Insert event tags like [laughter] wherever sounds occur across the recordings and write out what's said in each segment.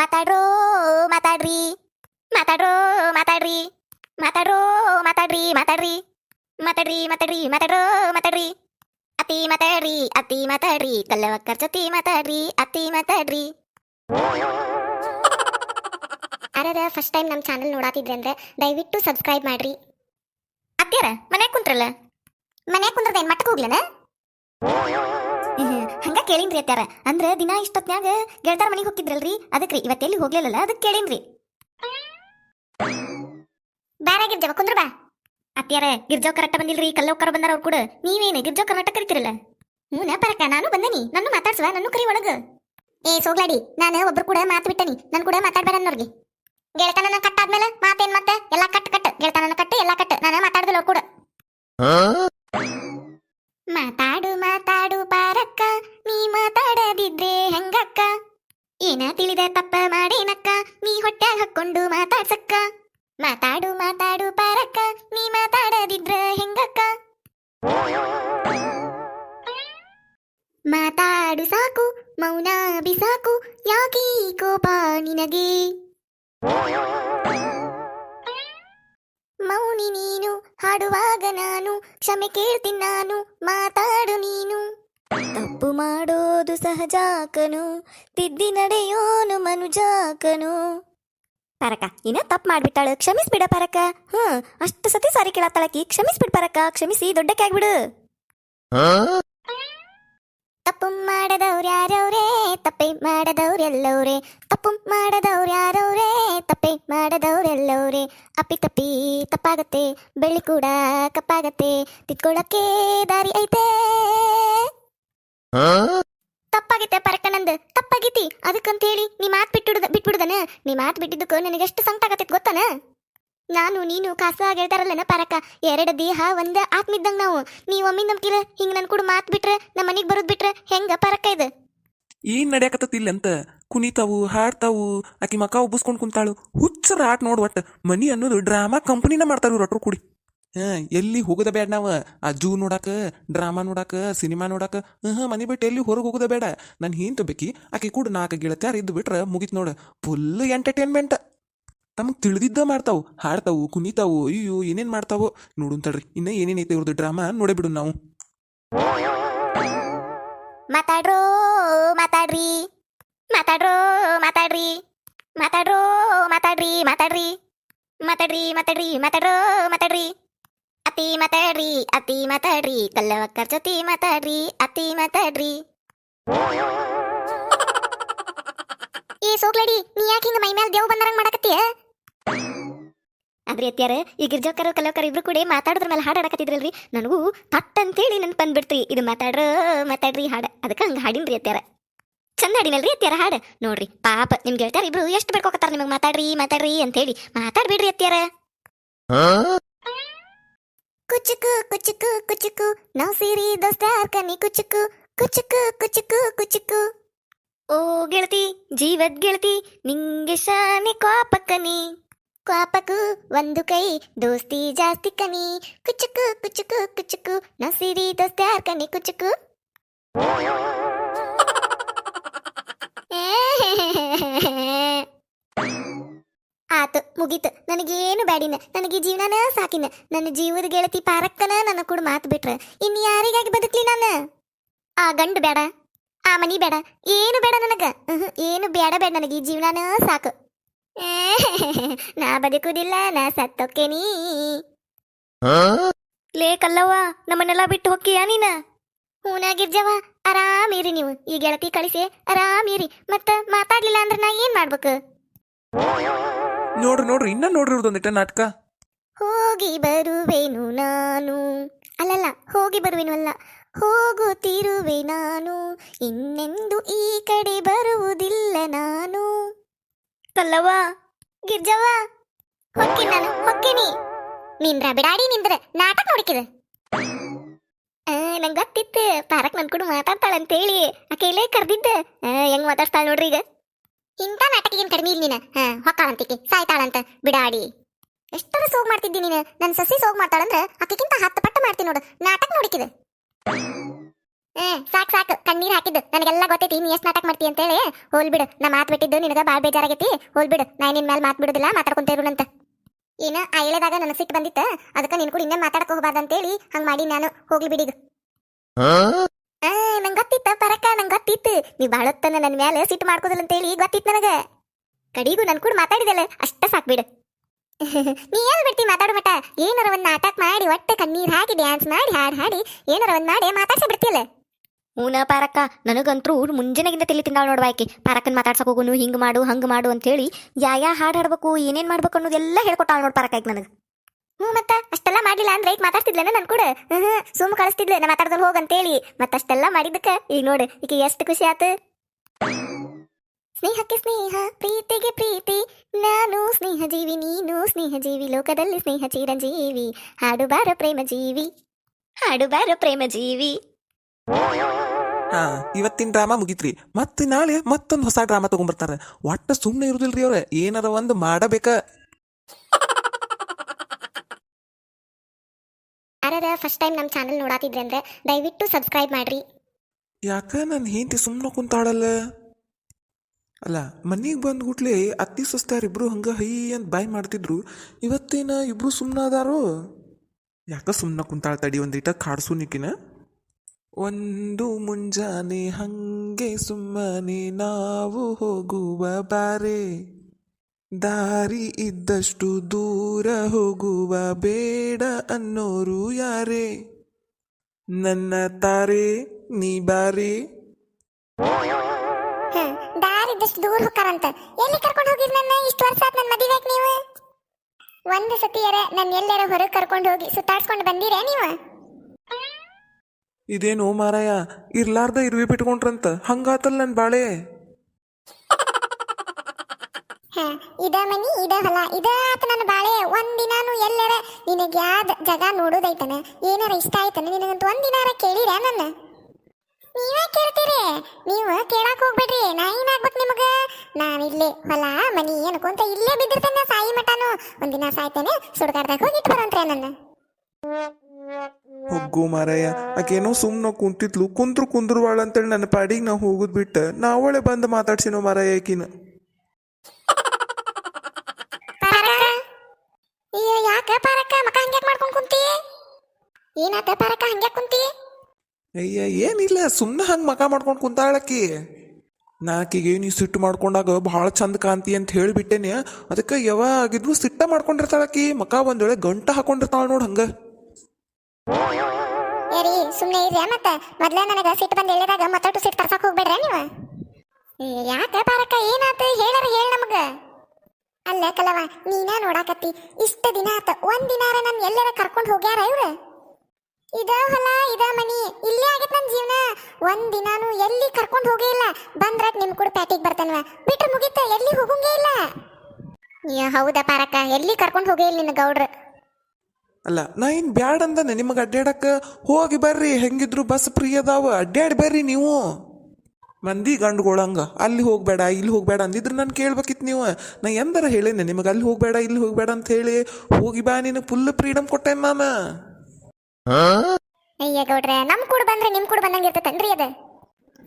ಮಾತಾಡ್ರೋ ಮಾತಾಡ್ರಿ. ಮಾತಾಡ್ರೋ ಮಾತಾಡ್ರಿ. ಮಾತಾಡ್ರೋ ಮಾತಾಡ್ರಿ ಮಾತಾಡ್ರಿ. ಮಾತಾಡ್ರಿ ಮಾತಾಡ್ರಿ ಮಾತಾಡ್ರೋ ಮಾತಾಡ್ರಿ. ಅತಿ ಮಾತಾಡ್ರಿ ಅತಿ ಮಾತಾಡ್ರಿ. ಕಲ್ಲವಕ್ಕರ್ ಜೊತೆ ಮಾತಾಡ್ರಿ ಅತಿ ಮಾತಾಡ್ರಿ. ಯಾರ್ಯಾರ ಫಸ್ಟ್ ಟೈಮ್ ನಮ್ಮ ಚಾನಲ್ ನೋಡಾತಿದ್ರೆ ಅಂದ್ರೆ ದಯವಿಟ್ಟು ಸಬ್ಸ್ಕ್ರೈಬ್ ಮಾಡ್ರಿ. ಅತ್ಯಾರ ಮನೆ ಕುಂತ್ರಲ್ಲ? ಮನೆ ಕುಂದ್ರದೇನ್ ಮಟ್ಟಕ್ಕೆ ಹೋಗ್ಲನ? ಹಂಗ ಕೇಳಿನ್ರಿ ಅತ್ಯಾರ ಅಂದ್ರ ದಿನ ಇಷ್ಟೊತ್ನ್ಯಾಗ ಗೆಳತಾರ ಮನೆಗೆ ಹೋಗಿದ್ರಲ್ರಿ ಅದಕ್ರಿ ಇವತ್ತೆಲ್ಲಿ ಹೋಗ್ಲಿಲ್ಲಲ್ಲ ಅದಕ್ಕೆ ಕೇಳಿನ್ರಿ. ಬ್ಯಾರ ಗಿರ್ಜವ ಕುಂದ್ರ ಬಾ. ಅತ್ಯಾರ ಗಿರ್ಜಾವ್ ಕರೆಕ್ಟ್ ಬಂದಿಲ್ರಿ ಕಲ್ಲೋಕರ ಬಂದಾರ ಅವ್ರು ಕೂಡ. ನೀವೇನು ಗಿರ್ಜಾವ್ ಕರ್ನಾಟಕ ಕರಿತಿರಲ್ಲ? ಹ್ಞೂ ಪರಕ ನಾನು ಬಂದನಿ. ನನ್ನ ಮಾತಾಡ್ಸುವ ನನ್ನ ಕರಿ ಒಳಗ. ಏ ಸೋಗ್ಲಾಡಿ ನಾನು ಒಬ್ರು ಕೂಡ ಮಾತು ಬಿಟ್ಟನಿ. ನನ್ ಕೂಡ ಮಾತಾಡ್ಬೇಡ ಅನ್ನೋರ್ಗೆ. ಗೆಳತನನ ಕಟ್ ಆದ್ಮೇಲೆ ಮಾತೇನ್ ಮತ್ತೆ? ಎಲ್ಲಾ ಕಟ್ ಕಟ್. ನನ್ನ ಕಟ್ ಎಲ್ಲಾ ಕಟ್ ನಾನು ಮಾತಾಡ್ದಲ್ಲ ಅವ್ರು ಕೂಡ. ಮಾತಾಡು ಮಾತಾಡು ಪಾರಕ್ಕ, ನೀ ಮಾತಾಡದಿದ್ರೆ ಹೆಂಗಕ್ಕ? ಏನ ತಿಳಿದ ತಪ್ಪ ಮಾಡೇನಕ್ಕ? ನೀ ಹೊಟ್ಟೆ ಹಾಕೊಂಡು ಮಾತಾಡ್ಸಕ್ಕ? ಮಾತಾಡು ಮಾತಾಡು ಸಹಜಾಕನು ತಿದ್ದಿ ನಡೆಯೋನು ಮನುಜಾಕನು. ಪರಕ ಇನ್ನ ತಪ್ಪು ಮಾಡ್ಬಿಟ್ಟಾಳು. ಕ್ಷಮಿಸ್ಬಿಡ ಪರಕ. ಹ್ಮ್ ಅಷ್ಟು ಸತಿ ಸಾರಿ ಕೇಳತ್ತಾಳಕಿ ಕ್ಷಮಿಸ್ಬಿಡ್ ಪರಕ ಕ್ಷಮಿಸಿ ದೊಡ್ಡಕ್ಕೆ ಆಗ್ಬಿಡು. ತಪ್ಪು ಮಾಡದವ್ರು ಯಾರವ್ರೇ? ತಪ್ಪೆ ಮಾಡದವ್ರೆಲ್ಲವ್ರೆ ತಪ್ಪು ಮಾಡದವ್ರು ಯಾರವ್ರೇ? ತಪ್ಪೆ ಮಾಡದವ್ರೆಲ್ಲವ್ರೆ ಅಪ್ಪಿ ತಪ್ಪಿ ತಪ್ಪಾಗತ್ತೆ. ಬೆಳ್ಳಿ ಕೂಡ ಕಪ್ಪಾಗತ್ತೆ. ತಿತ್ಕೊಳ್ಳಕ್ಕೆ ದಾರಿ ಐತೆ? ತಪ್ಪಾಗೈತೆ ಪರಕನಂದ್ ತಪ್ಪಾಗೈತಿ. ಅದಕ್ಕಂತ ಹೇಳಿ ನೀ ಮಾತು ಬಿಟ್ಟು ಬಿಟ್ಬಿಡುದನ? ನೀ ಮಾತು ಬಿಟ್ಟಿದ್ದಕ್ಕ ನನಗೆ ಎಷ್ಟು ಸಂಕಟ ಆಗತ್ತೆ ಗೊತ್ತನ? ನಾನು ನೀನು ಕಾಸ ಹೇಳ್ತಾರಲ್ಲ ಪರಕ ಎರಡು ದೇಹ, ಒಂದ ಆತ್ಮಿದ್ದಂಗ ನಾವು. ನೀ ಒಮ್ಮೆ ನಂಬ್ಕಿಲ್ಲ ಹಿಂಗ್ ನನ್ ಕೂಡ ಮಾತ್ ಬಿಟ್ರೆ ನಮ್ಮ ಮನಿಗ್ ಬರೋದ್ ಬಿಟ್ರೆ ಹೆಂಗ ಪರಕ ಇದು? ಏನ್ ನಡೆಯಕತ್ತಿಲ್ಲ ಅಂತ? ಕುಣಿತಾವು, ಹಾಡ್ತಾವು, ಆಕಿ ಮಕ ಉಬ್ಬಿಸ್ಕೊಂಡು ಕುಂತಾಳು. ಹುಚ್ಚರ ಆಟ ನೋಡ್ ಒಟ್ಟ. ಮನಿ ಅನ್ನೋದು ಡ್ರಾಮಾ ಕಂಪನಿನ ಮಾಡ್ತಾರ ಇವ್ರು ಕೂಡಿ. ಹಾ, ಎಲ್ಲಿ ಹೋಗೋದ ಬೇಡ ನಾವು? ಆ ಜೂ ನೋಡಾಕ, ಡ್ರಾಮಾ ನೋಡಾಕ, ಸಿನಿಮಾ ನೋಡಾಕ ಹ ಮನಿ ಬಿಟ್ಟು ಎಲ್ಲಿ ಹೊರಗೆ ಹೋಗೋದ ಬೇಡ. ನಾನು ಹೀನ್ ಬೇಕಿ ಆಕೆ ಕೂಡ ನಾಲ್ಕು ಗೆಳತ್ಯಾರ ಇದ್ದು ಬಿಟ್ರ ಮುಗಿತ್ ನೋಡು. ಫುಲ್ ಎಂಟರ್ಟೈನ್ಮೆಂಟ್ ತಮಗೆ ತಿಳಿದಿದ್ದ ಮಾಡ್ತಾವು, ಹಾಡ್ತಾವು, ಕುಣಿತಾವು ಅಯ್ಯೋ ಏನೇನ್ ಮಾಡ್ತಾವೋ? ನೋಡುನ್ ತಡ್ರಿ, ಇನ್ನ ಏನೇನೈತೆ ಇವ್ರದ್ದು ಡ್ರಾಮಾ ನೋಡೇ ಬಿಡು ನಾವು. ಮಾತಾಡ್ರಿ. ಮಾತಾಡ್ರೋ ಮಾತಾಡ್ರಿ. ಮಾತಾಡ್ರೋ, ಮಾತಾಡ್ರಿ ಮಾತಾಡ್ರಿ. ಮಾತಾಡ್ರಿ ಮಾತಾಡ್ರಿ, ಮಾತಾಡ್ರೋ, ಮಾತಾಡ್ರಿ. ಅತಿ ಮಾತಾಡ್ರಿ ಅತಿ ಮಾತಾಡ್ರಿ ಕಲ್ಲವಕ್ಕರ್ ಜೊತೆ ಮಾತಾಡ್ರಿ, ಅತಿ ಮಾತಾಡ್ರಿ. ಈ ಸೋಕ್ಲಡಿ ನೀ ಯಾಕೆ ಹಿಂಗ ಮೈ ಮೇಲೆ ದೇವ್ ಬಂದರಂಗ್ ಮಾಡಕತ್ತೀಯ? ಆದ್ರೆ ಅತ್ಯಾರ ಈ ಗಿರ್ಜಾಕರ ಕಲೋಕರ್ ಇಬ್ರು ಕೂಡ ಮಾತಾಡಿದ್ರ ಮೇಲೆ ಹಾಡು ಹಾಡಕತ್ತಿದ್ರಲ್ರಿ ನನಗೂ ತಟ್ ಅಂತೇಳಿ ನನ್ ಬಂದ್ಬಿಡ್ತ್ರಿ ಇದು ಮಾತಾಡ್ರ, ಮಾತಾಡ್ರಿ ಹಾಡ. ಅದಕ್ಕೆ ಹಂಗ ಹಾಡಿನ್ರಿ ಅತ್ಯಾರ ಚಂದ ಹಾಡಿನಲ್ರಿ ಅತ್ಯಾರ ಹಾಡ. ನೋಡ್ರಿ, ಪಾಪ ನಿಮ್ ಗೆಳತ್ಯಾರ ಇಬ್ರು ಎಷ್ಟು ಬೇಡ್ಕೋಕತ್ತಾರ ನಿಮಗೆ ಮಾತಾಡ್ರಿ ಮಾತಾಡ್ರಿ ಅಂತೇಳಿ ಮಾತಾಡ್ಬಿಡ್ರಿ ಅತ್ಯಾರ ಕುಚುಕು ಕುಚುಕು ಕುಚುಕು ನಾವು ಸೇರಿ ದೋಸ್ತಾರ್ ಕನಿ ಕುಚುಕು ಕುಚುಕು ಕುಚುಕು ಕುಚುಕು ಓ ಗೆಳತಿ ಜೀವದ್ ಗೆಳತಿ ನಿಂಗೆ ಶಾನೆ ಕೋಪಕ್ಕನಿ ಕ್ವಾಪಕು ಒಂದು ಕೈ ದೋಸ್ತಿ ಜಾಸ್ತಿ ಕನಿ ಕುಚುಕು ಕುಚುಕು ಕುಚುಕು ನಸಿರಿ ದೋಸ್ತ್ಯಾರ್ ಕನಿ ಕುಚುಕು ಆತು ಮುಗೀತು. ನನಗೇನು ಬ್ಯಾಡಿನ? ನನಗೆ ಜೀವನನ ಸಾಕಿನ. ನನ್ನ ಜೀವದ ಗೆಳತಿ ಪಾರಕ್ಕನ ನನ್ನ ಕೂಡ ಮಾತು ಬಿಟ್ರ. ಇನ್ನು ಯಾರಿಗಾಗಿ ಬದುಕ್ಲಿ ನಾನು? ಆ ಗಂಡು ಬೇಡ ಆ ಮನಿ ಬೇಡ ಏನು ಬೇಡ ನನಗ? ಏನು ಬೇಡ ಬೇಡ ನನಗೆ. ಈ ಜೀವನನ ಸಾಕು. ನಾ ಬದುಕುದಿಲ್ಲ ನಾ ಸತ್ತೋಕ್ಕೇನಿ ಲೇ ಕಲ್ಲವ್ವ ನಮ್ಮನ್ನೆಲ್ಲ ಬಿಟ್ಟು ಹೋಗ್ತೀಯಾ ನೀನ? ಹೂನಾಗಿರ್ಜವ ಆರಾಮಿರಿ ನೀವು. ಈ ಗೆಳತಿ ಕಳಿಸಿ ಆರಾಮಿರಿ. ಮತ್ತ ಮಾತಾಡ್ಲಿಲ್ಲ ಅಂದ್ರೆ ನಾ ಏನ್ ಮಾಡ್ಬೇಕು? ನೋಡ್ರಿ ನೋಡ್ರಿ, ಇನ್ನ ನೋಡ್ರಿ ಇವ್ರದೊಂದಿಟ್ಟ ನಾಟಕ. ಹೋಗಿ ಬರುವೆನು ನಾನು. ಅಲ್ಲಲ್ಲ, ಹೋಗಿ ಬರುವೆನು ಅಲ್ಲ. ಹೋಗುತ್ತಿರುವೆ ನಾನು. ಇನ್ನೆಂದು ಈ ಕಡೆ ಬರುವುದಿಲ್ಲ ನಾನು. ಕಲ್ಲವ್ವ ಗಿರ್ಜವ್ವ ಹೊಕ್ಕಿನ ನಾನು ಹೊಕ್ಕಿನಿ ನಿಂದ್ರ ಬಿಡಾಡಿ, ನಿಂದ್ರ ನಾಟಕ ನೋಡಿಕಿದ. ನಂಗೆ ಗೊತ್ತಿತ್ತು, ಪಾರಕ್ ನನ್ ಕೂಡ ಮಾತಾಡ್ತಾಳಂತೇಳಿ. ಆಕೆ ಇಲ್ಲೇ ಕರೆದಿದ್ದೆ. ಹೆಂಗ್ ಮಾತಾಡ್ತಾಳ ನೋಡ್ರಿ ಈಗ ಇಂಥ ನಾಟಕಿಗೇನು ಕಡಿಮೆ ಇಲ್ಲ ನೀನ? ಹಾ, ಹೊಕ್ಕಾಳಂತಿಕೆ, ಸಾಯ್ತಾಳಂತ, ಬಿಡಾಡಿ. ಎಷ್ಟರ ಸೋಗ್ ಮಾಡ್ತಿದ್ದಿ ನೀನು? ನನ್ನ ಸಸಿ ಸೋಗ್ ಮಾಡ್ತಾಳಂದ್ರೆ ಅಕ್ಕಿಗಿಂತ ಹತ್ತು ಪಟ್ಟ ಮಾಡ್ತೀನಿ ನೋಡು. ನಾಟಕ ನೋಡಿಕಿದ. ಏ, ಸಾಕ್, ಸಾಕು. ಕಣ್ಣೀರು ಹಾಕಿದ್ದು. ನನಗೆಲ್ಲ ಗೊತ್ತೈತಿ, ನೀ ಎಷ್ಟು ನಾಟಕ ಮಾಡ್ತಿ ಹೋಲ್ ಬಿಡು. ನಾ ಮಾತ್ ಬಿಟ್ಟಿದ್ದು, ನಿನಗ ಬಾಳ್ ಬೇಜಾರಾಗೈತಿ. ಹೋಲ್ ಬಿಡು. ನಾ ನಿನ್ ಮೇಲೆ ಮಾತ್ ಬಿಡುದಿಲ್ಲ, ಮಾತಾಡ್ಕೊಂತ ಇರುಣಂತ. ಏನ ಆ ಹೇಳಿದಾಗ ನನ್ನ ಸಿಟ್ಟು ಬಂದಿತ್ತ. ಅದಕ್ಕ ನಿನ್ ಕೂಡ ಇನ್ನೇ ಮಾತಾಡಕ್ ಹೋಗಬಾರ್ದು ಅಂತೇಳಿ ಹಂಗ್ ಮಾಡಿ ನಾನು. ಹೋಗ್ಲಿ ಬಿಡಿಗ ಆ ನಂಗ್ ಗೊತ್ತಿತ್ತ, ಪರಕ, ನಂಗೆ ಗೊತ್ತಿತ್ತು. ನೀ ಬಾಳೊತ್ತನ ನನ್ನ ಮೇಲೆ ಸಿಟ್ಟು ಮಾಡ್ಕೋದಿಲ್ಲ ಅಂತೇಳಿ ಗೊತ್ತಿತ್ತು ನನಗೆ. ಕಡಿಗೂ ನನ್ ಕೂಡ ಮಾತಾಡಿದಲ್ಲ, ಅಷ್ಟ ಸಾಕ್ಬಿಡು [laughs] ನೀ ಏನ್ ಬಿಡ್ತಿ ಮಾತಾಡು ಮಟ ಏನಾರ ಒಂದ್ ನಾಟಕ ಮಾಡಿ, ಒಟ್ಟೆ ಕಣ್ಣೀರು ಹಾಕಿ ಡ್ಯಾನ್ಸ್ ಮಾಡಿ, ಹಾಡು ಹಾಡಿ, ಏನಾರ ಒಂದ್ ಮಾಡಿ ಮಾತಾಡ್ಸ ಬಿಡ್ತಿಯಲ್ಲ? ಹೂನ ಪಾರಕ್ಕ ನನಗಂತರೂ ಮುಂಜಾನೆಗಿಂತ ತಲೆ ನೋಡುವ ಆಕೆ ಪಾರಕ್ಕನ್ ಮಾತಾಡ್ಸಕ್ ಹೋಗುನು, ಹಿಂಗ್ ಮಾಡು, ಹಂಗ್ ಮಾಡು ಅಂತ ಹೇಳಿ ಯಾ ಯಾ ಹಾಡ್ ಹಾಡ್ಬೇಕು, ಏನೇನ್ ಮಾಡ್ಬೇಕು ಅನ್ನೋದೆಲ್ಲ ಹೇಳ್ಕೊಟ್ಟಾಳ ನೋಡ್ ಪಾರಕ್ಕ ಈಗ ನನಗೆ. ಹ್ಞೂ ಮತ್ತ? ಅಷ್ಟೆಲ್ಲ ಮಾಡಿಲ್ಲ ಅಂದ್ರೆ ಈಗ ಮಾತಾಡ್ತಿದ್ಲೇನ ನನ್ ಕೂಡ? ಹ್ಞೂ ಸುಮ್ ಕಳಿಸ್ತಿದ್ಲೆ, ನಾ ಮಾತಾಡ್ದಲ್ಲಿ ಹೋಗಂತೇಳಿ. ಮತ್ತ ಅಷ್ಟೆಲ್ಲ ಮಾಡಿದ್ದಕ್ಕ? ಈಗ ನೋಡು ಈಗ ಎಷ್ಟು ಖುಷಿ ಆತು. ಸ್ನೇಹಕ್ಕೆ ಸ್ನೇಹ, ಪ್ರೀತಿಗೆ ಪ್ರೀತಿ. ನಾನು ಸ್ನೇಹ ಜೀವಿ ನೀನು ಸ್ನೇಹ ಜೀವಿ ಲೋಕದಲ್ಲಿ ಸ್ನೇಹ ಚಿರಂಜೀವಿ. ಹಾಡು ಬಾರ ಪ್ರೇಮ ಜೀವಿ. ಹಾಡು ಬಾರ ಪ್ರೇಮ ಜೀವಿ. ಹಾ, ಇವತ್ತಿನ ಡ್ರಾಮಾ ಮುಗಿತ್ರಿ. ಮತ್ತೆ ನಾಳೆ ಮತ್ತೊಂದು ಹೊಸ ಡ್ರಾಮಾ ತಗೊಂಡ್ಬರ್ತಾರ ಒಟ್ಟ ಸುಮ್ಮನೆ ಇರುದಿಲ್ರಿ ಅವ್ರ. ಏನಾರ ಒಂದು ಮಾಡಬೇಕ. ಯಾರ ಫಸ್ಟ್ ಟೈಮ್ ನಮ್ಮ ಚಾನಲ್ ನೋಡಾತಿದ್ರೆ ಅಂದ್ರೆ ದಯವಿಟ್ಟು ಸಬ್ಸ್ಕ್ರೈಬ್ ಮಾಡ್ರಿ. ಯಾಕ ನನ್ನ ಹೆಂಡತಿ ಸುಮ್ಮನೆ ಕುಂತಾಳಲ್ಲ? ಅಲ್ಲ, ಮನಿಗೆ ಬಂದ ಗುಟ್ಲೆ ಅತ್ತಿ ಸಸ್ತಾರ ಇಬ್ರು ಹಂಗ ಹೈ ಅಂತ ಬಾಯ್ ಮಾಡ್ತಿದ್ರು, ಇವತ್ತೇನ ಇಬ್ರು ಸುಮ್ಮನೆ ಅದಾರೋ ಯಾಕ ಸುಮ್ಮನೆ ಕುಂತಾಳ ತಡಿ ಒಂದಿಟ ಕಾಡ್ಸು ನಿಕಿನ. ಒಂದು ಮುಂಜಾನೆ ಹಂಗೆ ಸುಮ್ಮನೆ ನಾವು ಹೋಗುವ ಬಾರೆ. ದಾರಿ ಇದ್ದಷ್ಟು ದೂರ ಹೋಗುವ ಬೇಡ ಅನ್ನೋರು ಯಾರೇ? ನನ್ನ ತಾರೆ ನೀ ಬಾರೆ? ದಾರಿ ದಾರಿದ್ದಷ್ಟು ದೂರ ಹೋಗ್ತಾರಂತ. ಎಲ್ಲಿ ಕರ್ಕೊಂಡು ಹೋಗಿದ್ ನನ್ನ? ಇಷ್ಟು ವರ್ಷ ಆತ್ ನನ್ನ ಮದುವೆ ನೀವು? ಒಂದು ಸತಿಯರ ನನ್ನ ಎಲ್ಲರ ಹೊರಗೆ ಕರ್ಕೊಂಡು ಹೋಗಿ ಸುತ್ತಾಡ್ಸ್ಕೊಂಡು ಬಂದಿರೇ ನೀವು? ಇದೇನು ಮಾರಾಯ ಇರ್ಲಾರ್ದ ಇರ್ವಿ ಬಿಟ್ಕೊಂಡ್ರಂತ. ಹಂಗಾತಲ್ಲ ನನ್ ಬಾಳೆ. ಇದ ಮನಿ, ಇದ ಹೊಲ. ಇದ ಆತ ನನ್ನ ಬಾಳೆ. ಒಂದಿನಾನು ಎಲ್ಲರ ನಿನಗೆ ಯಾವ ಜಗ ನೋಡೋದೈತನ? ಏನಾರ ಇಷ್ಟ ಆಯ್ತನ ನಿನಗಂತ? ಒಂದಿನಾರ ಕೇಳಿರ ನನ್ನ? ನೀವೇ ಕೇಳ್ತೀರಿ? ನೀವು ಕೇಳಕ್ ಹೋಗ್ಬೇಡ್ರಿ. ನಾ ಏನಾಗ್ಬೇಕು ನಿಮಗ? ನಾನು ಇಲ್ಲೇ ಹೊಲ, ಮನಿ ಅನ್ಕೊಂತ ಇಲ್ಲೇ ಬಿದ್ದಿರ್ತೇನೆ ಸಾಯಿ ಮಟಾನು ಒಂದಿನ ಸಾಯ್ತೇನೆ, ಸುಡ್ಗಾಡ್ದಾಗ ಹೋಗಿ ಇಟ್ಟು ಬರಂತ್ರೆ ನನ್ನ. ಹೋಗು ಮಾರಾಯ, ಆಕೇನೋ ಸುಮ್ಮನೆ ಕುಂತಿದ್ಲು. ಕುಂತ್ರು ಕುಂದ್ರವಾಳ ಅಂತೇಳಿ ನನ್ನ ಪಾಡಿಗೆ ನಾವು ಹೋಗುದ್ ಬಿಟ್ಟು. ನಾವಳೆ ಬಂದು ಮಾತಾಡ್ಸಿನೋ ಮಾರಾಯ ಆಕಿನ ಏನಾತ ಪಾರಕ ಹಂಗೆ ಕುಂತಿ? ಅಯ್ಯ ಏನಿಲ್ಲ ಸುಮ್ಮನೆ ಹಂಗೆ ಮಕ ಮಾಡ್ಕೊಂಡು ಕುಂತಾಳಕ್ಕಿ. ನಾಕಿಗೆ ನೀ ಸಿಟ್ಟು ಮಾಡ್ಕೊಂಡಾಗ ಭಾಳ ಚಂದ ಕಾಂತಿ ಅಂತ ಹೇಳಿಬಿಟ್ಟೇನೆ. ಅದಕ್ಕೆ ಯಾವಾಗಿದ್ರು ಸಿಟ್ಟ ಮಾಡ್ಕೊಂಡಿರ್ತಾಳಕಿ ಮಕ ಒಂದ್ ವೇಳೆ ಗಂಟ ಹಾಕೊಂಡಿರ್ತಾಳ ನೋಡ್ ಹಂಗ. ಏರಿ ಸುಮ್ನೆ ಇರ್ರಿ ಮತ್ತ? ಮೊದ್ಲ ನನಗೆ ಸಿಟ್ಟು ಬಂದು ಹೇಳಿದಾಗ ಮತ್ತೊಟ್ಟು ಸಿಟ್ಟು ತರ್ಸಕ್ ಹೋಗ್ಬೇಡ್ರ ನೀವು? ಯಾಕ ಪಾರಕ ಏನಾತ? ಹೇಳರ ಹೇಳ ನಮಗ. ಅಲ್ಲ ಕಲವ ನೀನ ನೋಡಾಕತ್ತಿ. ಇಷ್ಟ ದಿನ ಆತ ಒಂದ್ ದಿನಾರ ನನ್ ಎಲ್ಲರ ಕರ್ಕೊಂಡು ಹೋಗ್ಯಾರ ಇವ್ರ? ಇದ ಹೊಲ, ಇದ ಮನಿ, ಇಲ್ಲೇ ಆಗೈತ್ ನನ್ ಜೀವನ. ಒಂದ್ ದಿನಾನು ಎಲ್ಲಿ ಕರ್ಕೊಂಡು ಹೋಗೇ ಇಲ್ಲ. ಬಂದ್ರಟ್ ನಿಮ್ ಕೂಡ ಪ್ಯಾಟಿಗೆ ಬರ್ತಾನ ಬಿಟ್ರೆ ಮುಗಿತ, ಎಲ್ಲಿ ಹೋಗಂಗೇ ಇಲ್ಲ. ಹೌದಾ ಪಾರಕ್ಕ ಎಲ್ಲಿ ಕರ್ಕೊಂಡು ಹೋಗೇ ಇಲ್ಲ ನಿನ್ನ ಗೌಡ್ರ. ಅಲ್ಲ, ನಾ ಏನು ಬ್ಯಾಡ ಅಂದನೆ ನಿಮಗೆ ಅಡ್ಡಾಡಕ್ಕ ಹೋಗಿ ಬರ್ರಿ. ಹೆಂಗಿದ್ರು ಬಸ್ ಫ್ರೀ ಅದಾವ. ಅಡ್ಡಾಡಿ ಬರ್ರಿ ನೀವು. ಮಂದಿ ಗಂಡುಗಳಂಗ. ಅಲ್ಲಿ ಹೋಗ್ಬೇಡ, ಇಲ್ಲಿ ಹೋಗ್ಬೇಡ ಅಂದಿದ್ರೆ ನಾನು ಕೇಳ್ಬೇಕಿತ್ತು ನೀವು. ನಾ ಎಂದರ ಹೇಳೇನೆ ನಿಮಗೆ ಅಲ್ಲಿ ಹೋಗ್ಬೇಡ, ಇಲ್ಲಿ ಹೋಗ್ಬೇಡ ಅಂತ ಹೇಳಿ. ಹೋಗಿ ಬಾ, ನಿನಗೆ ಫುಲ್ ಫ್ರೀಡಮ್ ಕೊಟ್ಟೆ ನಾನು. ಅಯ್ಯ ಗೌಡ್ರೆ, ನಮ್ ಕೂಡ ಬಂದ್ರೆ ನಿಮ್ ಕೂಡ ಬಂದಂಗೆ ಇರ್ತೈತನ್ರಿ ಅದ?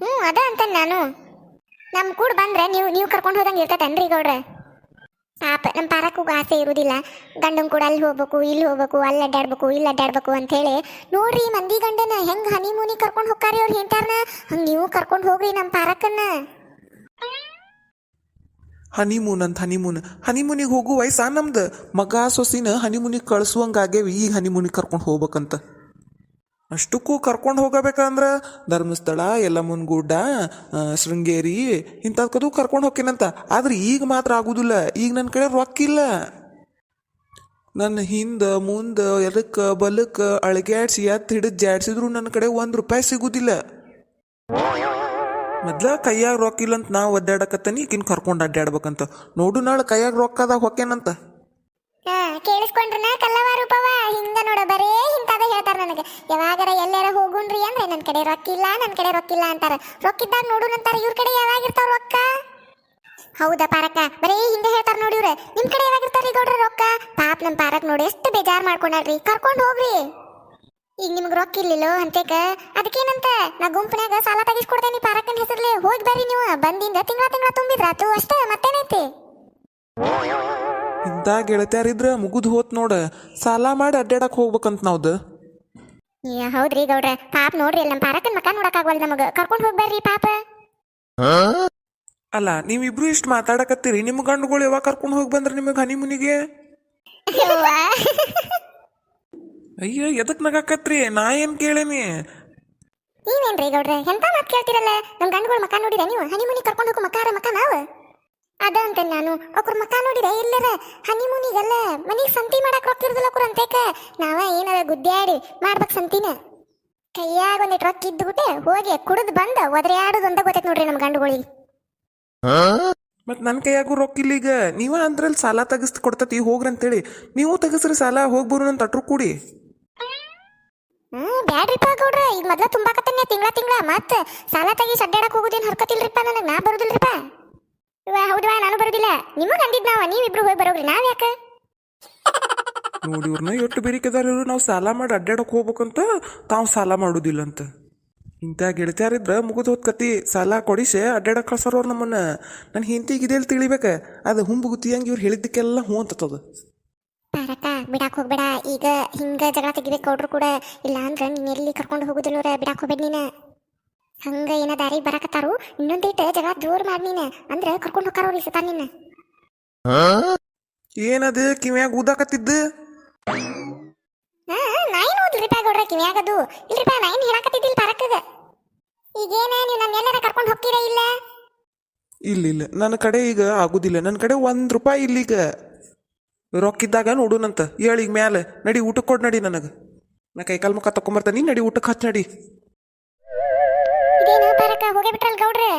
ಹ್ಞೂ ಅದ ಅಂತ ನಾನು. ನಮ್ ಕೂಡ ಬಂದ್ರೆ ನೀವು ನೀವು ಕರ್ಕೊಂಡು ಹೋದಂಗೆ ಇರ್ತೈತನ್ರಿ ಗೌಡ್ರೆ. ಪಾಪ ನಮ್ಮ ಪಾರಕ್ಕೂ ಆಸೆ ಇರುವುದಿಲ್ಲ ಗಂಡನ್ ಕೂಡ ಅಲ್ಲಿ ಹೋಗ್ಬೇಕು, ಇಲ್ಲಿ ಹೋಗ್ಬೇಕು, ಅಲ್ಲಿ ಅಡ್ಡಾಡ್ಬೇಕು ಇಲ್ಲಿ ಅಡ್ಡಾಡ್ಬೇಕು ಅಂತ ಹೇಳಿ ನೋಡ್ರಿ, ಮಂದಿ ಗಂಡನ ಹೆಂಗ್ ಹನಿಮೂನಿ ಕರ್ಕೊಂಡು ಹೋಗ್ತಾರಿ ಅವ್ರು ಹೆಂಟಾರ್ನ ಹಂಗೆ ನೀವು ಕರ್ಕೊಂಡು ಹೋಗ್ರಿ ನಮ್ಮ ಪಾರಕ್ಕನ್ನ. ಹನಿಮೂನ್ ಅಂತ ಹನಿಮೂನ್. ಹನಿಮೂನಿಗೆ ಹೋಗು ವಯಸ್ಸಾ ನಮ್ದು. ಮಗ ಸೊಸಿನ ಹನಿಮೂನಿಗೆ ಕಳ್ಸುವಂಗಾಗೇವಿ ಈಗ ಹನಿಮೂನಿಗೆ ಕರ್ಕೊಂಡು ಹೋಗ್ಬೇಕಂತ. ಅಷ್ಟಕ್ಕೂ ಕರ್ಕೊಂಡು ಹೋಗಬೇಕಂದ್ರೆ ಧರ್ಮಸ್ಥಳ ಯಲ್ಲಮ್ಮನ ಗುಡ್ಡ ಆ, ಶೃಂಗೇರಿ ಇಂಥದ್ಕದು ಕರ್ಕೊಂಡು ಹೋಗ್ತೀನಂತ ಆದ್ರೆ ಈಗ ಮಾತ್ರ ಆಗುದಿಲ್ಲ. ಈಗ ನನ್ನ ಕಡೆ ರೊಕ್ಕ ಇಲ್ಲ ನನ್ನ ಹಿಂದೆ ಮುಂದೆ ಎದಕ್ಕೆ ಬಲಕ್ಕೆ ಅಳಗ್ಯಾಡ್ಸಿ ಎತ್ತ ಹಿಡಿದು ಜಾಡ್ಸಿದ್ರು ನನ್ನ ಕಡೆ ಒಂದು ರೂಪಾಯಿ ಸಿಗುದಿಲ್ಲ. ಮೊದ್ಲ ಕೈಯಾಗ ರೊಕ್ಕ ಇಲ್ಲ ಅಂತ ನಾ ಒದ್ದಾಡಕತ್ತನಿ ಈಗಿನ ಕರ್ಕೊಂಡು ಅಡ್ಡಾಡ್ಬೇಕಂತ ನೋಡು ನಾಳೆ ಕೈಯಾಗ ರೊಕ್ಕ ಅದಾಗ ಹೊಕ್ಕೇನಂತ. ಹಾ, ಕೇಳಿಸ್ಕೊಂಡ್ರನ ಕಲ್ಲವ ರೂಪವ ಹಿಂಗ ನೋಡ, ಬರೇ ಹಿಂತಾದ ಹೇಳ್ತಾರ ನನಗೆ. ಯಾವಾಗರ ಎಲ್ಲಾರ ಹೋಗುಣ್ರಿ ಅಂದ್ರೆ ನನ್ನ ಕಡೆ ರೊಕ್ಕಿಲ್ಲ ನನ್ನ ಕಡೆ ರೊಕ್ಕಿಲ್ಲ ಅಂತಾರ. ರೊಕ್ಕಿದ್ದಾಗ ನೋಡುನಂತಾರ ಇವ್ರ ಕಡೆ ಯಾವಾಗಿರ್ತಾವ ರೊಕ್ಕ ಹೌದಾ ಪಾರಕ್ಕ, ಬರೇ ಹಿಂಗ ಹೇಳ್ತಾರ ನೋಡಿ ಇವ್ರ. ನಿಮ್ ಕಡೆ ಯಾವಾಗ ಇರ್ತಾರ ಗೌಡ್ರ ರೊಕ್ಕ ಪಾಪ ನಮ್ ಪಾರಕ್ ನೋಡಿ, ಎಷ್ಟು ಬೇಜಾರ್ ಮಾಡ್ಕೊಂಡ್ರಿ ಕರ್ಕೊಂಡು ಹೋಗ್ರಿ. ಈಗ ನಿಮ್ಗೆ ರೊಕ್ಕ ಇರ್ಲಿಲ್ಲೋ ಅಂತೇಕ? ಅದಕ್ಕೇನಂತ? ನಾ ಗುಂಪಿನಾಗ ಸಾಲ ತೆಗಿಸ್ಕೊಡ್ತೇನೆ ಪಾರಕ್ಕನ ಹೆಸರಲ್ಲಿ ಹೋಗಿ ಬರ್ರಿ ನೀವು. ಬಂದಿಂದ ತಿಂಗಳ ತಿಂಗಳ ತುಂಬಿದ್ರಾತು ಅಷ್ಟೇ ಮತ್ತೇನೈತಿ? ಇಂಥ ಗೆಳತ್ಯಾರಿದ್ರ ಮುಗಿದು ಹೋತ್ ನೋಡ ಸಾಲ ಮಾಡಿ ಅಡ್ಡಾಡಕ್ ಹೋಗ್ಬೇಕಂತ ನಾವ್ದು. ಹೌದ್ರಿ ಗೌಡ್ರ ಪಾಪ ನೋಡ್ರಿ ಅಲ್ಲಿ ನಮ್ಮ ಪಾರಕ್ಕನ ಮಕ ನೋಡಕ್ಕಾಗವಲ್ ನಮಗ. ಕರ್ಕೊಂಡು ಹೋಗಿ ಬರ್ರಿ ಪಾಪ. ಅಲ್ಲ ನೀವಿಬ್ರು ಇಷ್ಟು ಮಾತಾಡಕತ್ತೀರಿ ನಿಮ್ಮ ಗಂಡುಗಳು ಯಾವಾಗ ಕರ್ಕೊಂಡು ಹೋಗಿ ಬಂದ್ರೆ ನಿಮಗೆ ಹನಿಮುನಿಗೆ. ಅಯ್ಯ ಎದಕ್ ನಗಾಕತ್ರಿ? ನಾ ಏನ್ ಕೇಳೇನಿ? ನೀವೇನ್ರಿ ಗೌಡ್ರೆ? ಎಂತ ಮಾತು ಕೇಳ್ತಿರಲ್ಲ? ನಮ್ಮ ಗಂಡುಗಳ ಮಕ ನೋಡಿರ ನೀವು? ಹನಿಮೂನಿ ಕರ್ಕೊಂಡು ಹೋಗೋ ಮಕಾರ ಮಕ ನಾವು? ಅದ ಅಂತ ನಾನು. ಅವ್ರ ಮಕ ನೋಡಿರ? ಎಲ್ಲರ ಹನಿಮೂನಿಗೆಲ್ಲ ಮನಿಗೆ ಸಂತಿ ಮಾಡಕ್ ರೊಕ್ಕ ಇರ್ದಿಲ್ಲ ಅವ್ರ ಅಂತೇಕ? ನಾವ ಏನಾರ ಗುದ್ದಾಡಿ ಮಾಡ್ಬೇಕು ಸಂತಿನ? ಕೈಯಾಗ ಒಂದಿಟ್ಟು ರೊಕ್ಕ ಇದ್ದುಬಿಟ್ಟೆ ಹೋಗಿ ಕುಡಿದು ಬಂದ ಒದ್ರೆ ಆಡೋದು ಅಂತ ಗೊತ್ತೈತೆ ನೋಡ್ರಿ ನಮ್ಮ ಗಂಡಗಳಿಗೆ. ಮತ್ ನನ್ನ ಕೈಯಾಗೂ ರೊಕ್ಕ ಇಲ್ಲ ಈಗ. ನೀವ ಅಂದ್ರಲ್ಲಿ ಸಾಲ ತೆಗಿಸ್ ಕೊಡ್ತತಿ ಹೋಗ್ರಂತೇಳಿ. ನೀವು ತಗಸ್ರಿ ಸಾಲ ಹೋಗ್ಬರು ನನ್ನ ತಟ್ರು ಕೂಡಿ. ಹ್ಮ್, ಬ್ಯಾಡ್ರಿಪ್ಪ ಗೌಡ್ರ ಈಗ ಮೊದ್ಲ ತುಂಬಾಕತ್ತನ್ಯ ತಿಂಗಳ ತಿಂಗಳ, ಮತ್ತೆ ಸಾಲ ತೆಗಿ ಸಡ್ಡಾಡಕ್ಕೆ ಹೋಗೋದೇನು ಹರ್ಕತಿಲ್ರಿಪ್ಪ ನನಗೆ? ನಾ ಬರುದಿಲ್ರಿಪ್ಪ? ಇವ ನಾನು ಬರುದಿಲ್ಲ. ನಿಮಗೆ ಅಂದಿದ್ ನಾವ, ನೀವಿಬ್ರು ಹೋಗಿ ಬರೋಗ್ರಿ, ನಾವ್ ಯಾಕೆ? ನೋಡಿ ಇವ್ರನ್ನ ಎಷ್ಟು ಬೇರಿಕೆದಾರ ನಾವು ಸಾಲ ಮಾಡಿ ಅಡ್ಡಾಡಕ್ಕೆ ಹೋಗ್ಬೇಕಂತ ತಾವು ಸಾಲ ಮಾಡೋದಿಲ್ಲ ಅಂತ ಇಂಥ ಗೆಳತಿಯಾರಿದ್ರೆ ಮುಗಿದು ಹೋದ್ ಕತಿ, ಸಾಲ ಕೊಡಿಸೆ ಅಡ್ಡಾಡಕ್ ಕಳ್ಸೋರು ನಮ್ಮನ್ನ. ನನ್ನ ಹಿಂತಿಗೆ ಇದೆಲ್ಲಿ ತಿಳಿಬೇಕು, ಅದು ಹುಂಬುಗುತಿ ಹಂಗೆ ಇವ್ರು ಹೇಳಿದ್ದಕ್ಕೆಲ್ಲ ಹ್ಞೂ ಅಂತದ ಪಾರಕ ಬಿಡಾಕ್ ಹೋಗ್ಬೇಡ. ಈಗ ಹಿಂಗ ಜಗಳ ತೆಗಿಬೇಕು ಕೊಡ್ರು ಕೂಡ ಇಲ್ಲ ಅಂದ್ರೆ ನೀನ್ ಎಲ್ಲಿ ಕರ್ಕೊಂಡು ಹೋಗುದಿಲ್ಲ ಬಿಡಾಕ್ ಹೋಗ್ಬೇಡ ನೀನ. ಹಂಗ ಏನ ದಾರಿ ಬರಾಕತ್ತಾರು? ಇನ್ನೊಂದಿಟ್ಟು ಜಗಳ ಜೋರ್ ಮಾಡಿ ನೀನ. ಅಂದ್ರೆ ಕರ್ಕೊಂಡು ಹೋಗ್ತಾರ ಅವ್ರಿ ಸತ ನೀನ. ಏನದು ಕಿವ್ಯಾಗ ಊದಾಕತ್ತಿದ್ದು? ಹಾ ನಾ ಏನು ಓದ್ರಿಪ್ಪ ಗೌಡ್ರ ಕಿವ್ಯಾಗದು. ಇಲ್ರಿಪ್ಪ ನಾ ಏನು ಹೇಳಾಕತ್ತಿದ್ದಿಲ್ಲ ಪಾರಕ್ಕಗ ಈಗೇನ ನೀವು ನನ್ನ ಎಲ್ಲಾರ ಕರ್ಕೊಂಡು ಹೋಗ್ತೀರಾ ಇಲ್ಲ? ಇಲ್ಲ ಇಲ್ಲ. ನನ್ನ ಕಡೆ ಈಗ ಆಗುದಿಲ್ಲ. ನನ್ನ ಕಡೆ ಒಂದ್ ರೂಪಾಯಿ ಇಲ್ಲ ಈಗ ರೊಕ್ಕಿದ್ದಾಗ ನೋಡುನಂತ ಹೇಳಿ ಈಗ ಮ್ಯಾಲೆ, ನಡಿ ಊಟಕ್ಕೆ ಕೊಡ್ ನಡಿ ನನಗೆ. ನಾ ಕೈಕಾಲು ಮುಖ ತಕೊಂಬರ್ತಾನಿ ನಡಿ ಊಟಕ್ಕೆ ಹಚ್ಚ ನಡಿ. ಇದೇನು ಪಾರಕ ಹೋಗೇ ಬಿಟ್ರಲ್ ಗೌಡ್ರೆ?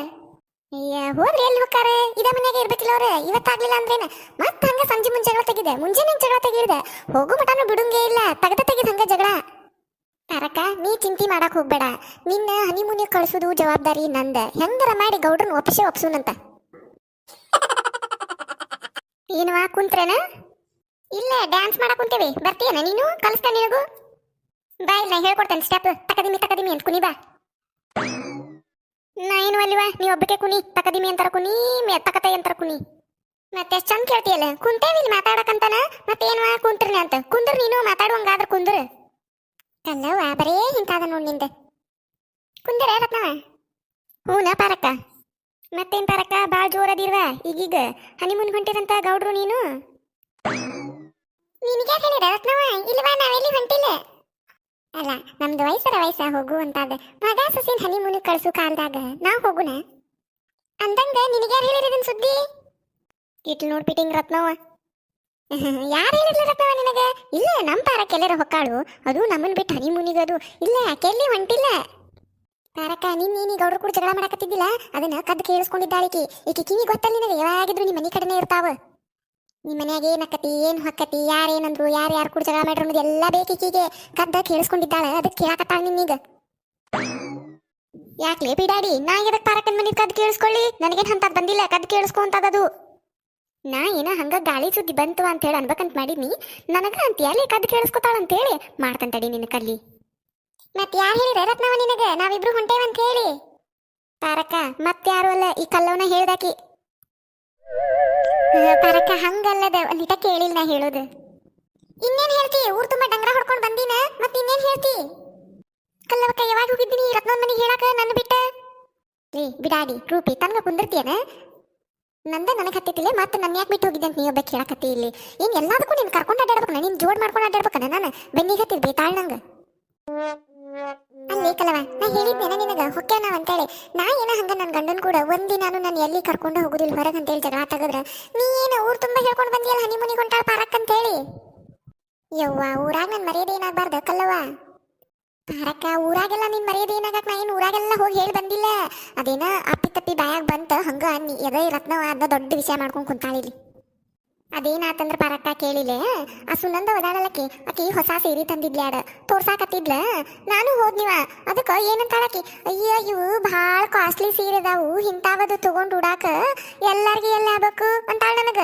ಹೋದ್ರಿ ಎಲ್ಲಿ ಹೋಗ್ತಾರೆ ಇದ ಮನ್ಯಾಗ ಇರ್ಬೇಕಿಲ್ಲ ಅವ್ರೆ, ಇವತ್ತಾಗ್ಲಿಲ್ಲ ಅಂದ್ರೇನ? ಮತ್ತ ಹಂಗ ಸಂಜೆ ಮುಂಚೆ ಜಗಳ ತೆಗಿದೆ, ಮುಂಜಾನೆ ಜಗಳ ತೆಗಿರ್ದೆ ಹೋಗು ಮಟನು ಬಿಡುಂಗೇ ಇಲ್ಲ, ತಗದ ತೆಗಿದ್ ಹಂಗ ಜಗಳ. ಪಾರಕ ನೀ ಚಿಂತೆ ಮಾಡಕ್ ಹೋಗ್ಬೇಡ. ನಿನ್ನ ಹನಿಮೂನಿ ಕಳ್ಸುದು ಜವಾಬ್ದಾರಿ ನಂದ. ಹೆಂಗರ ಮಾಡಿ ಗೌಡ್ರನ್ ಒಪ್ಪಿಸಿ ಒಪ್ಸುನಂತ ಏನವಾ ಕುಂತ್ರೇನ? ಇಲ್ಲ ಡ್ಯಾನ್ಸ್ ಮಾಡಕ್ ಕುಂತೇವಿ. ಬರ್ತೀಯನ? ನೀನು? ಕಲಿಸ್ತಾನೆ ನಿನಗೂ? ಬಾ ಇಲ್ಲ, ಹೇಳ್ಕೊಡ್ತೇನೆ ಸ್ಟೆಪ್ ತಕದಿಮಿ ತಕದಿಮಿ ಅಂತ ಕುನಿ ಬಾ. ನಾ ಏನು ಅಲ್ಲಿವ? ನೀ ಒಬ್ಬಕ್ಕೆ ಕುನಿ ತಕದಿಮಿ ಅಂತಾರ ಕುನಿ ಮೆ ತಕತ ಅಂತಾರ ಕುನಿ ಮತ್ತೆ ಎಷ್ಟು ಚಂದ ಕೇಳ್ತೀಯಲ್ಲ? ಕುಂತೇವಿ ಇಲ್ಲಿ ಮಾತಾಡಕಂತಾನ. ಮತ್ತೇನ್ವಾ ಕುಂತ್ರಿ ಅಂತ? ಕುಂದ್ರ ನೀನು, ಮಾತಾಡುವಂಗಾದ್ರ ಕುಂದ್ರ. ಕಲ್ಲವ ಬರೇ ಹಿಂತಾದ ನೋಡ್ನಿಂದ. ಕುಂದರ ರತ್ನವ ಹೂನ ಪಾರಕ್ಕ? ಮತ್ತೇನ್ ಪಾರಕ್ಕ? ಭಾಳ ಜೋರದಿರ್ವ ಈಗೀಗ. ಹನಿಮೂನ್ ಹೊಂಟಿರಂತ ಗೌಡ್ರು ನೀನು. ನಿನಗೆ ಹೇಳಿರ ರತ್ನವ ಇಲ್ವಾ? ನಾವೆಲ್ಲಿ ಹೊಂಟಿಲ್ಲ? ಅಲ್ಲ, ನಮ್ದು ವಯಸ್ಸರ ವಯಸ್ಸ, ಹೋಗು ಅಂತಾದ. ಮಗ ಸಸಿನ್ ಹನಿಮೂನ್ ಕಳ್ಸು ಕಾಲದಾಗ. ನಾವು ಹೋಗುಣ ಅಂದಂಗ ನಿನಗೆ ಯಾರು ಹೇಳಿರ ಇದನ್ ಸುದ್ದಿ? ಇಟ್ಲ್ ನೋಡ್ಬಿಟ್ಟಿಂಗ್ ರತ್ನವ [laughs] ಯಾರು ಹೇಳಿದ್ಲು ರತ್ನವ ನಿನಗೆ? ಇಲ್ಲ ನಮ್ಮ ಪಾರಕ್ಕೆ ಎಲ್ಲರ ಹೊಕ್ಕಾಳು. ಅದು ನಮ್ಮನ್ ಬಿಟ್ಟು ಹನಿಮೂನಿಗದು ಇಲ್ಲ ಯಾಕೆಲ್ಲಿ ಹೊಂಟಿಲ್ಲ? ತಾರಕ, ನಿನ್ನ ನೀ ಗೌಡ್ರ ಕೂಡ ಜಗಳ ಮಾಡಕತ್ತಿದ್ದಿಲ್ಲ? ಅದನ್ನ ಕದ್ದು ಕೇಳಿಸ್ಕೊಂಡಿದ್ದಾಳಿಕಿ. ಈಕಿ ಕಿವಿ ಗೊತ್ತಲ್ಲ ನಿನಗೆ ಯಾವಾಗಿದ್ರು ನಿಮ್ಮ ಮನೆ ಕಡೆನೇ ಇರ್ತಾವ. ನಿಮ್ಮ ಮನ್ಯಾಗ ಏನಕ್ಕತಿ ಏನ್ ಹಕ್ಕತಿ ಯಾರೇನಂದ್ರು ಯಾರು ಯಾರು ಕೂಡ ಜಗಳ ಮಾಡ್ರು ಅನ್ನೋದು ಎಲ್ಲ ಬೇಕೀಕಿಗೆ ಕದ್ದ ಕೇಳಿಸ್ಕೊಂಡಿದ್ದಾಳೆ ಅದಕ್ಕೆ ಕೇಳಾಕತ್ತಾಳ ನಿನ್ನೀಗ ಯಾಕ್ಲೇ ಬಿಡಾಡಿ, ನಾ ಎದಕ್ ಪಾರಕನ್ ಮನೆ ಕದ್ ಕೇಳಿಸ್ಕೊಳ್ಳಿ? ನನಗೇನ್ ಅಂತದ್ ಬಂದಿಲ್ಲ ಕದ್ ಕೇಳಿಸ್ಕೊಂತದದು ನಾ ಏನ ಹಂಗ ಗಾಳಿ ಸುದ್ದಿ ಬಂತು ಅಂತ ಹೇಳಿ ಅನ್ಬೇಕಂತ ಮಾಡಿದ್ನಿ, ನನಗ ಅಂತ ಅಲ್ಲಿ ಕದ್ ಕೇಳಿಸ್ಕೊತಾಳ ಅಂತ ಹೇಳಿ ಮಾಡ್ತಂತಡಿ ನಿನ್ನ ಕಲ್ಲಿ. ಮತ್ ಯಾರು ಹೇಳಿರ ರತ್ನವ ನಿನಗ? ನಾವಿಬ್ರು ಹೊಂಟೇವಂತ ಹೇಳಿ. ತಾರಕ ಮತ್ತೆ ಮತ್ಯಾರು ಅಲ್ಲ, ಈ ಕಲ್ಲವನ್ನ ಹೇಳ್ದಾಕಿ. ಪರಕ ಹಂಗಲ್ಲದ? ಒಂದಿಟ ಕೇಳಿಲ್ಲ ನಾ ಹೇಳೋದು. ಇನ್ನೇನ್ ಹೇಳ್ತಿ? ಊರ್ ತುಂಬಾ ಡಂಗ್ರ ಹೊಡ್ಕೊಂಡ್ ಬಂದಿನ ಮತ್ ಇನ್ನೇನ್ ಹೇಳ್ತಿ? ಕಲ್ಲವಕ್ಕ ಯಾವಾಗ ಹೋಗಿದ್ದೀನಿ? ರತ್ನೋನ್ ಮನೆಗೆ ಹೇಳಕ ನನ್ನ ಬಿಟ್ಟ? ರೀ ಬಿಡಾಡಿ, ರೂಪಿ, ತನಗ ಕುಂದಿರ್ತೀಯನ? ನಂದ ನನಗೆ ಹತ್ತಿತ್ತಿಲ್ಲ, ಮತ್ತೆ ನನ್ನ ಯಾಕೆ ಬಿಟ್ಟು ಹೋಗಿದ್ದೆ ಅಂತ ನೀ ಒಬ್ಬ ಕೇಳಕತ್ತಿ ಇಲ್ಲಿ? ಏನ್ ಎಲ್ಲದಕ್ಕೂ ನೀನು ಕರ್ಕೊಂಡು ಅಡ್ಡಾಡ್ಬೇಕನ ನೀನ್ ಜೋಡ್ ಮಾಡ್ಕೊಂಡು ಅಡ್ಡಾಡ್ಬೇಕನ ನಾನು? ಬೆನ್ನಿಗೆ ಹತ್ತಿದ್ ಬೇತಾಳ್ ನಂಗ. ಅಲ್ಲಿ ಕಲವ ನಾ ಹೇಳಿದ್ನೇನ ನಿನಗ? ಹೊಕ್ಕ್ಯಾನವ ಅಂತೇಳಿ. ನಾ ಏನ ಹಂಗ ನನ್ನ ಗಂಡನ್ ಕೂಡ ಒಂದಿನಾನು ನಾನು ಎಲ್ಲಿ ಕರ್ಕೊಂಡು ಹೋಗುದಿಲ್ಲ ಹೊರಗೆ ಅಂತೇಳಿ ಜಗಳ ತೆಗದ್ರ, ನೀ ಏನು ಊರ್ ತುಂಬಾ ಹೇಳ್ಕೊಂಡು ಬಂದಿಯಲ್ಲ ಹನಿಮೂನಿಗೆ ಹೊಂಟಾಳ ಪಾರಕ್ ಅಂತೇಳಿ? ಯವ್ವ, ಊರಾಗ ನನ್ ಮರ್ಯಾದೆ ಏನಾಗ್ಬಾರ್ದ ಕಲ್ಲವ ಪಾರಕ್ಕ, ಊರಾಗೆಲ್ಲ ನಿನ್ ಮರ್ಯಾದೆ ಏನಾಗಕ್ ನಾ ಏನು ಊರಾಗೆಲ್ಲ ಹೋಗಿ ಹೇಳಿ ಬಂದಿಲ್ಲ. ಅದೇನ ಅಪ್ಪಿ ತಪ್ಪಿ ಬಾಯಾಗ ಬಂತ, ಹಂಗ ನೀ ಎದೆ ರತ್ನವ ಅದ ದೊಡ್ಡ ವಿಷಯ ಮಾಡ್ಕೊಂಡು ಕುಂತಾಳಿಲಿ ಅದೇನಾತಂದ್ರ ಪಾರಕ್ಕ ಕೇಳಿಲೆ? ಆ ಸುನಂದ ಒದಾಡಲಕ್ಕಿ ಆಕಿ ಹೊಸ ಸೀರೆ ತಂದಿದ್ಲ್ಯಾಡ ತೋರ್ಸಾಕತ್ತಿದ್ಲ? ನಾನು ಹೋದ್ನಿವ ಅದಕ್ಕ ಏನಂತಾಳಕಿ ಅಯ್ಯೋ, ಇವು ಭಾಳ ಕಾಸ್ಟ್ಲಿ ಸೀರೆ ಅದಾವು ಇಂತಾವದು ತಗೊಂಡು ಉಡಾಕ ಎಲ್ಲಾರ್ಗಿ ಎಲ್ಲ ಆಗ್ಬೇಕು? ಅಂತಾಳ ನನಗ.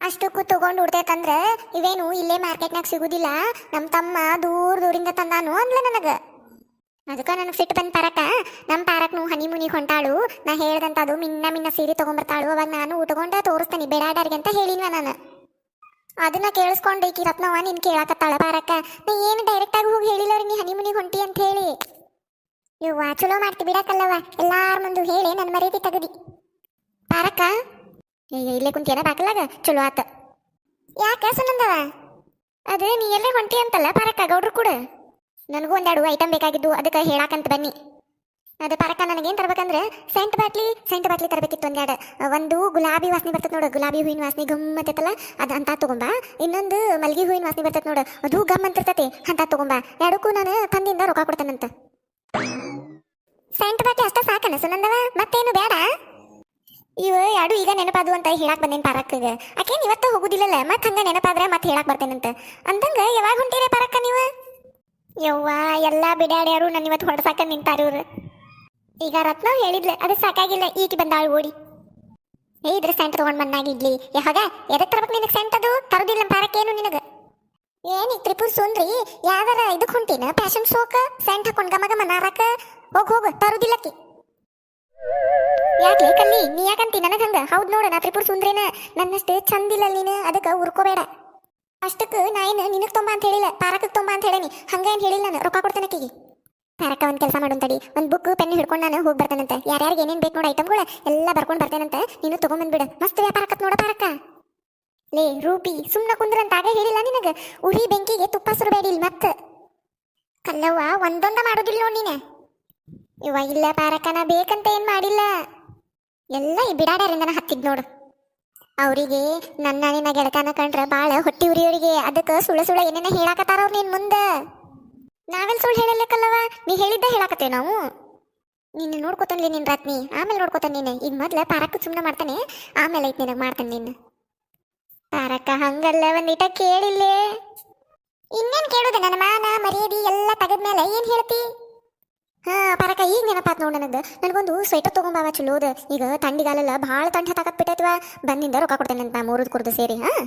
ಅಷ್ಟಕ್ಕೂ ತಗೊಂಡು ಉಡ್ತೈತಂದ್ರ, ಇವೇನು ಇಲ್ಲೇ ಮಾರ್ಕೆಟ್ನಾಗ ಸಿಗುದಿಲ್ಲ ನಮ್ಮ ತಮ್ಮ ದೂರ ದೂರಿಂದ ತಂದಾನು, ಅಂದ್ಲ ನನಗ. ಅದಕ್ಕ ನನಗೆ ಸಿಟ್ಟು ಬಂದು ಪಾರಕ್ಕ ನಮ್ಮ ಪಾರಕ್ನು ಹನಿ ಮುನಿ ಹೊಂಟಾಳು. ನಾ ಹೇಳ್ದಂತ ಅದು ಮಿನ್ನ ಮಿನ್ನ ಸೀರೆ ತೊಗೊಂಬರ್ತಾಳು. ಅವಾಗ ನಾನು ಉಟ್ಕೊಂಡ ತೋರಿಸ್ತೀನಿ ಬೇಡಾಡಾರ್ಗೆ ಅಂತ ಹೇಳಿನ್ವ ನಾನು. ಅದನ್ನ ಕೇಳಿಸ್ಕೊಂಡು ಈಕಿ ರತ್ನವ್ವ, ನಿನ್ ಕೇಳಾಕತ್ತಾಳ ಪಾರಕ್ಕ. ನಾ ಏನು ಡೈರೆಕ್ಟ್ ಆಗಿ ಹೋಗಿ ಹೇಳಿಲ್ಲ ನೀ ಹನಿ ಮುನಿ ಹೊಂಟಿ ಅಂತ ಹೇಳಿ. ಇವ್ವ ಚಲೋ ಮಾಡ್ತಿ ಬಿಡಕ್ಕಲ್ಲವ ಎಲ್ಲಾರ ಮುಂದೆ ಹೇಳಿ ನನ್ನ ಮರ್ಯಾದೆ ತೆಗದಿ. ಪಾರಕ್ಕ. ಇಲ್ಲೇ ಕುಂತಿಯನ ಬಾಕಲಾಗ ಚಲೋ ಆತ. ಯಾಕೆ ಸುನಂದವ ಅದು ನೀ ಎಲ್ಲೇ ಹೊಂಟಿ ಅಂತಲ್ಲ ಪಾರಕ್ಕ, ಗೌಡ್ರು ಕೂಡ? ನನಗೂ ಒಂದೆರಡು ಐಟಮ್ ಬೇಕಾಗಿದ್ದು, ಅದಕ್ಕೆ ಹೇಳಾಕಂತ ಬನ್ನಿ. ಅದು ಪರಕ ನನಗೇನು ತರ್ಬೇಕಂದ್ರೆ ಸೆಂಟ್ ಬಾಟ್ಲಿ ಸೆಂಟ್ ಬಾಟ್ಲಿ ತರಬೇಕಿತ್ತು ಒಂದೆರಡು. ಒಂದು ಗುಲಾಬಿ ವಾಸನೆ ಬರ್ತದೆ ನೋಡು, ಗುಲಾಬಿ ಹೂವಿನ ವಾಸನೆ ಗಮ್ ಅಂತೈತಲ್ಲ ಅದು ಅಂತ ತೊಗೊಂಬ. ಇನ್ನೊಂದು ಮಲ್ಗಿ ಹೂವಿನ ವಾಸನೆ ಬರ್ತೈತೆ ನೋಡು, ಅದು ಗಮ್ ಅಂತಿರ್ತೈತಿ, ಅಂತ ತೊಗೊಂಬ. ಎರಡಕ್ಕೂ ನಾನು ತಂದಿಂದ ರೊಕ್ಕ ಕೊಡ್ತಾನಂತ. ಸೆಂಟ್ ಬಾಟ್ಲಿ ಅಷ್ಟ ಸಾಕನ ಸುನಂದವ, ಮತ್ತೇನು ಬೇಡ. ಇವ ಎರಡು ಈಗ ನೆನಪಾದು ಅಂತ ಹೇಳಕ್ ಬಂದೇನ್ ಪಾರಕ್ಕಗ. ಆಕೇನ್ ಇವತ್ತು ಹೋಗುದಿಲ್ಲಲ್ಲ, ಮತ್ತೆ ಹಂಗ ನೆನಪಾದ್ರೆ ಮತ್ತೆ ಹೇಳಕ್ ಬರ್ತೇನಂತ. ಅಂದಂಗ ಯಾವಾಗ ಹೊಂಟೀರಿ ಪಾರಕ್ಕ ನೀವು? ಯವ್ವ, ಎಲ್ಲಾ ಬಿಡಾಡ್ಯಾರು ನನ್ನ ಇವತ್ತು ಹೊಡ್ಸಾಕ ನಿಂತಾರ ಇವ್ರು. ಈಗ ರತ್ನ ಹೇಳಿದ್ಲ, ಅದು ಸಾಕಾಗಿಲ್ಲ, ಈಕಿ ಬಂದಾಳು ಓಡಿ. ಏ, ಇದ್ರ ಸೆಂಟ್ ತಗೊಂಡ್ ಬಂದಾಗಿಡ್ಲಿ ಯಾವಾಗ ಎದಕ್ ತರಬೇಕು ನಿನಗೆ ಸೆಂಟ್ ಅದು? ತರದಿಲ್ಲ ಪಾರಕೇನು ನಿನಗ? ಏನಿ ತ್ರಿಪುರ್ ಸುಂದ್ರಿ, ಯಾವ್ದಾರ ಇದಕ್ ಹೊಂಟಿನ? ಫ್ಯಾಷನ್ ಶೋಕ ಸೆಂಟ್ ಹಾಕೊಂಡ್ ಗಮ ಗಮ ನಾರಕ? ಹೋಗ್, ಹೋಗು, ತರುದಿಲ್ಲಕ್ಕಿ. ಯಾಕೆ ಕಲ್ಲಿ, ನೀ ಯಾಕಂತಿ ನನಗ ಹಂಗ? ಹೌದ್ ನೋಡ ನಾ ತ್ರಿಪುರ ಸುಂದ್ರೇನ, ನನ್ನಷ್ಟೇ ಚಂದಿಲ್ಲ ನೀನು, ಅದಕ್ಕೆ ಉರ್ಕೋಬೇಡ. ಅಷ್ಟಕ್ಕೆ ನಾ ಏನು ನಿನಗ್ ತುಂಬಾ ಅಂತ ಹೇಳಿಲ್ಲ ಪಾರಕಕ್ಕೆ ತುಂಬಾ ಅಂತ ಹೇಳೇನಿ. ಹಂಗ ಏನ್ ಹೇಳಿಲ್ಲ ನಾನು, ರೊಕ್ಕ ಕೊಡ್ತೇನೆ ಆಕಿಗೆ ಪಾರಕ ಒಂದು ಕೆಲಸ ಮಾಡೋನ್ ತಡಿ ಒಂದು ಬುಕ್ ಪೆನ್ ಹಿಡ್ಕೊಂಡು ನಾನು ಹೋಗಿ ಬರ್ತೇನಂತೆ. ಯಾರ್ಯಾರಿಗೆ ಏನೇನ್ ಬೇಕು ನೋಡ ಐಟಮ್ಗಳು ಎಲ್ಲ ಬರ್ಕೊಂಡು ಬರ್ತೇನಂತೆ. ನೀನು ತೊಗೊಂಬಂದ್ಬಿಡು ಮಸ್ತ್ ವ್ಯಾಪಾರಕ್ಕೆ ನೋಡ ಪಾರಕ ಲೇ, ರೂಪಿ ಸುಮ್ಮನೆ ಕುಂದ್ರ ಅಂತ ಆಗ ಹೇಳಿಲ್ಲ ನಿನಗೆ. ಉರಿ ಬೆಂಕಿಗೆ ತುಪ್ಪ ಸುರಬೇಡಿ ಇಲ್ಲಿ ಮತ್ತೆ. ಕಲ್ಲವ್ವ, ಒಂದೊಂದ ಮಾಡೋದಿಲ್ಲ ನೋಡಿ ನೀನೆ. ಇವ ಇಲ್ಲ ಪಾರಕನ ಬೇಕಂತ ಏನು ಮಾಡಿಲ್ಲ. ಎಲ್ಲ ಈ ಬಿಡಾಡ್ಯಾರಿಂದ ಹತ್ತಿದ್ ನೋಡು. ಅವರಿಗೆ ನನ್ನ ನಿನ್ನ ಗೆಳತನ ಕಂಡ್ರೆ ಬಾಳ ಹೊಟ್ಟಿ ಉರಿಯವರಿಗೆ ಅದಕ್ಕೆ ಸುಳ್ಳ ಸುಳ್ಳ ಏನೇನ ಹೇಳಾಕತ್ತಾರ ಅವ್ರು ನಿನ್ ಮುಂದ? ನಾವೆಲ್ಲ ಸುಳ್ಳು ಹೇಳಲಿಕ್ಕಲ್ಲವ? ನೀ ಹೇಳಿದ್ದ ಹೇಳಾಕತ್ತೇವ್ ನಾವು. ನಿನ್ನ ನೋಡ್ಕೊತಾನ್ಲಿ ನಿನ್ ರಾತ್ನಿ. ಆಮೇಲೆ ನೋಡ್ಕೊತಾನೆ ನೀನು. ಈಗ ಮೊದ್ಲ ಪಾರಕ್ಕ ಸುಮ್ಮನೆ ಮಾಡ್ತಾನೆ, ಆಮೇಲೆ ಐತ್ ನಿನಗೆ ಮಾಡ್ತಾನೆ ನಿನ್ನ ಪಾರಕ್ಕ ಹಂಗಲ್ಲ, ಒಂದಿಟ ಕೇಳಿಲ್ಲೇ. ಇನ್ನೇನ್ ಕೇಳೋದು ನನ್ನ ಮಾನ, ಮರ್ಯಾದಿ ಎಲ್ಲ ತೆಗೆದ್ಮೇಲೆ ಏನು ಹೇಳ್ತಿ? ಪರಕ, ಈಗ ನೆನಪಾತ್ ನೋಡಿ ನನಗೆ. ನನಗೊಂದು ಸ್ವೆಟರ್ ತೊಗೊಂಬಾವ ಚಲೋದ ಈಗ ಥಂಡಿಗಾಲಲ್ಲ ಭಾಳ ತಂಡ ಹತ್ತಾಕತ್ ಬಿಟ್ಟೈತಿವ. ಬಂದಿಂದ ರೊಕ್ಕ ಕೊಡ್ತೇನೆ ಅಂತ ಮೂರದ್ ಕುರ್ದು ಸೇರಿ, ಹಾಂ?